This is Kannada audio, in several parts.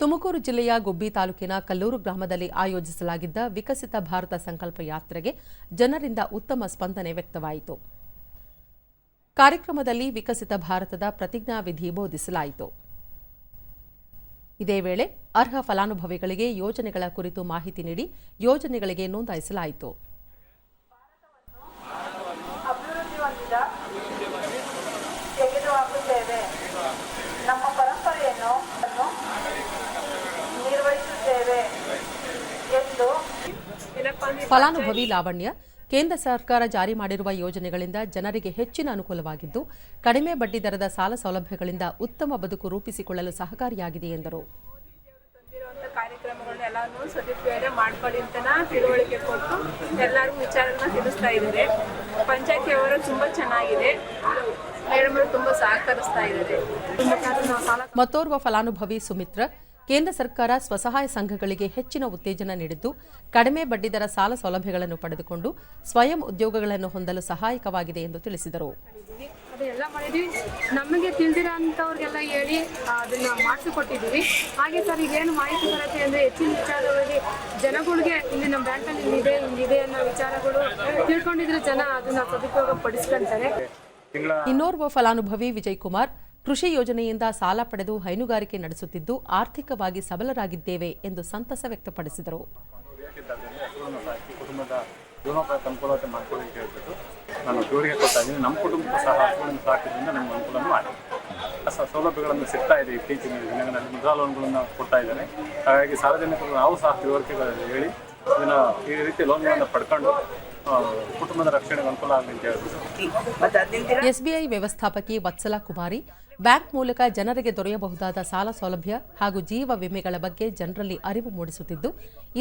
ತುಮಕೂರು ಜಿಲ್ಲೆಯ ಗುಬ್ಬಿ ತಾಲೂಕಿನ ಕಲ್ಲೂರು ಗ್ರಾಮದಲ್ಲಿ ಆಯೋಜಿಸಲಾಗಿದ್ದ ವಿಕಸಿತ ಭಾರತ ಸಂಕಲ್ಪ ಯಾತ್ರೆಗೆ ಜನರಿಂದ ಉತ್ತಮ ಸ್ಪಂದನೆ ವ್ಯಕ್ತವಾಯಿತು. ಕಾರ್ಯಕ್ರಮದಲ್ಲಿ ವಿಕಸಿತ ಭಾರತದ ಪ್ರತಿಜ್ಞಾವಿಧಿ ಬೋಧಿಸಲಾಯಿತು. ಇದೇ ವೇಳೆ ಅರ್ಹ ಫಲಾನುಭವಿಗಳಿಗೆ ಯೋಜನೆಗಳ ಕುರಿತು ಮಾಹಿತಿ ನೀಡಿ ಯೋಜನೆಗಳಿಗೆ ನೋಂದಾಯಿಸಲಾಯಿತು. ನಮ್ಮ ಪರಂಪರೆಯನ್ನು ಅನ್ನು ನಿರ್ವಹಿಸುತ್ತೇವೆ ಎಂದು ಫಲಾನುಭವಿ ಲಾವಣ್ಯ ಕೇಂದ್ರ ಸರ್ಕಾರ ಜಾರಿ ಮಾಡಿರುವ ಯೋಜನೆಗಳಿಂದ ಜನರಿಗೆ ಹೆಚ್ಚಿನ ಅನುಕೂಲವಾಗಿದ್ದು ಕಡಿಮೆ ಬಡ್ಡಿ ದರದ ಸಾಲ ಸೌಲಭ್ಯಗಳಿಂದ ಉತ್ತಮ ಬದುಕು ರೂಪಿಸಿಕೊಳ್ಳಲು ಸಹಕಾರಿಯಾಗಿದೆ ಎಂದರು. ಕಾರ್ಯಕ್ರಮಗಳನ್ನೆಲ್ಲಾನು ಸದುಪಯೋಗ ಮಾಡ್ಕೊಳ್ಳಿ ಅಂತ ತಿಳುವಳಿಕೆ ಕೊಟ್ಟು ಎಲ್ಲರಿಗೂ ವಿಚಾರಗಳನ್ನ ತಿಳಿಸ್ತಾ ಇದ್ದಾರೆ. ಪಂಚಾಯತಿ ಅವರು ತುಂಬಾ ಚೆನ್ನಾಗಿದೆ. ತುಂಬಾ ಸಹಕರಿಸ್ತಾ ಇದ್ದಾರೆ. ಮತ್ತೋರ್ವ ಫಲಾನುಭವಿ ಸುಮಿತ್ರ, ಕೇಂದ್ರ ಸರ್ಕಾರ ಸ್ವಸಹಾಯ ಸಂಘಗಳಿಗೆ ಹೆಚ್ಚಿನ ಉತ್ತೇಜನ ನೀಡಿದ್ದು, ಕಡಿಮೆ ಬಡ್ಡಿದರ ಸಾಲ ಸೌಲಭ್ಯಗಳನ್ನು ಪಡೆದುಕೊಂಡು ಸ್ವಯಂ ಉದ್ಯೋಗಗಳನ್ನು ಹೊಂದಲು ಸಹಾಯಕವಾಗಿದೆ ಎಂದು ತಿಳಿಸಿದರು. ಅದೆಲ್ಲ ಮಾಡಿದ್ವಿ ನಮಗೆ ತಿಳಿದಿರೋ ಅಂಥವ್ರಿಗೆಲ್ಲ ಹೇಳಿ ಅದನ್ನ ಮಾಡಿಸಿಕೊಟ್ಟಿದ್ದೀವಿ. ಹಾಗೆ ಸರ್ ಈಗೇನು ಮಾಹಿತಿ ಬರುತ್ತೆ ಅಂದರೆ ಹೆಚ್ಚಿನ ವಿಚಾರವಾಗಿ ಜನಗಳಿಗೆ ಇಲ್ಲಿ ನಮ್ಮ ಬ್ಯಾಂಕಲ್ಲಿ ಇಲ್ಲಿದೆ ಇಲ್ಲಿದೆ ಅನ್ನೋ ವಿಚಾರಗಳು ತಿಳ್ಕೊಂಡಿದ್ರೆ ಜನ ಅದನ್ನ ಸದುಪಯೋಗ ಪಡಿಸ್ಕೊಂತಾರೆ ಇನ್ನೋರ್ವ ಫಲಾನುಭವಿ ವಿಜಯ್ ಕುಮಾರ್ ಕೃಷಿ ಯೋಜನೆಯಿಂದ ಸಾಲ ಪಡೆದು ಹೈನುಗಾರಿಕೆ ನಡೆಸುತ್ತಿದ್ದು ಆರ್ಥಿಕವಾಗಿ ಸಬಲರಾಗಿದ್ದೇವೆ ಎಂದು ಸಂತಸ ವ್ಯಕ್ತಪಡಿಸಿದರು. ನಾನು ಜೋಡಿಗೆ ಕೊಡ್ತಾ ಇದ್ದೀನಿ. ನಮ್ಮ ಕುಟುಂಬಕ್ಕೂ ಸಹ ಹಸುಗಳನ್ನು ಸಾಕಿದ್ರಿಂದ ನಮ್ಗೆ ಅನುಕೂಲನೂ ಆಗಿದೆ. ಹೊಸ ಸೌಲಭ್ಯಗಳನ್ನು ಸಿಗ್ತಾ ಇದೆ ಇತ್ತೀಚಿನ ದಿನಗಳಲ್ಲಿ ಮುದ್ರಾ ಲೋನ್ಗಳನ್ನು ಕೊಡ್ತಾ ಇದ್ದಾರೆ. ಹಾಗಾಗಿ ಸಾರ್ವಜನಿಕರು ನಾವು ಸಹ ತಿಳುವಳಿಕೆಗಳಲ್ಲಿ ಹೇಳಿ ಇದನ್ನು ಈ ರೀತಿ ಲೋನ್ಗಳನ್ನು ಪಡ್ಕೊಂಡು ಕುಟುಂಬದ ರಕ್ಷಣೆಗೆ ಅನುಕೂಲ ಆಗಲಿ ಎಸ್ಬಿಐ ವ್ಯವಸ್ಥಾಪಕಿ ವತ್ಸಲ ಕುಮಾರಿ ಬ್ಯಾಂಕ್ ಮೂಲಕ ಜನರಿಗೆ ದೊರೆಯಬಹುದಾದ ಸಾಲ ಸೌಲಭ್ಯ ಹಾಗೂ ಜೀವ ವಿಮೆಗಳ ಬಗ್ಗೆ ಜನರಲ್ಲಿ ಅರಿವು ಮೂಡಿಸುತ್ತಿದ್ದು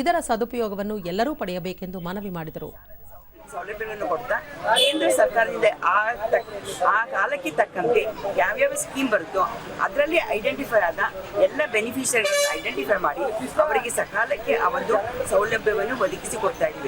ಇದರ ಸದುಪಯೋಗವನ್ನು ಎಲ್ಲರೂ ಪಡೆಯಬೇಕೆಂದು ಮನವಿ ಮಾಡಿದರು. ಸೌಲಭ್ಯಗಳನ್ನು ಕೊಡ್ತಾ ಕೇಂದ್ರ ಸರ್ಕಾರದಿಂದ ಆ ತಕ್, ಆ ಕಾಲಕ್ಕೆ ತಕ್ಕಂತೆ ಯಾವ್ಯಾವ ಸ್ಕೀಮ್ ಬರುತ್ತೋ ಅದರಲ್ಲಿ ಐಡೆಂಟಿಫೈ ಆದ ಎಲ್ಲ ಬೆನಿಫಿಷರಿಗಳನ್ನು ಐಡೆಂಟಿಫೈ ಮಾಡಿ ಅವರಿಗೆ ಸಕಾಲಕ್ಕೆ ಆ ಒಂದು ಸೌಲಭ್ಯವನ್ನು ಒದಗಿಸಿ ಕೊಡ್ತಾ ಇದ್ವಿ.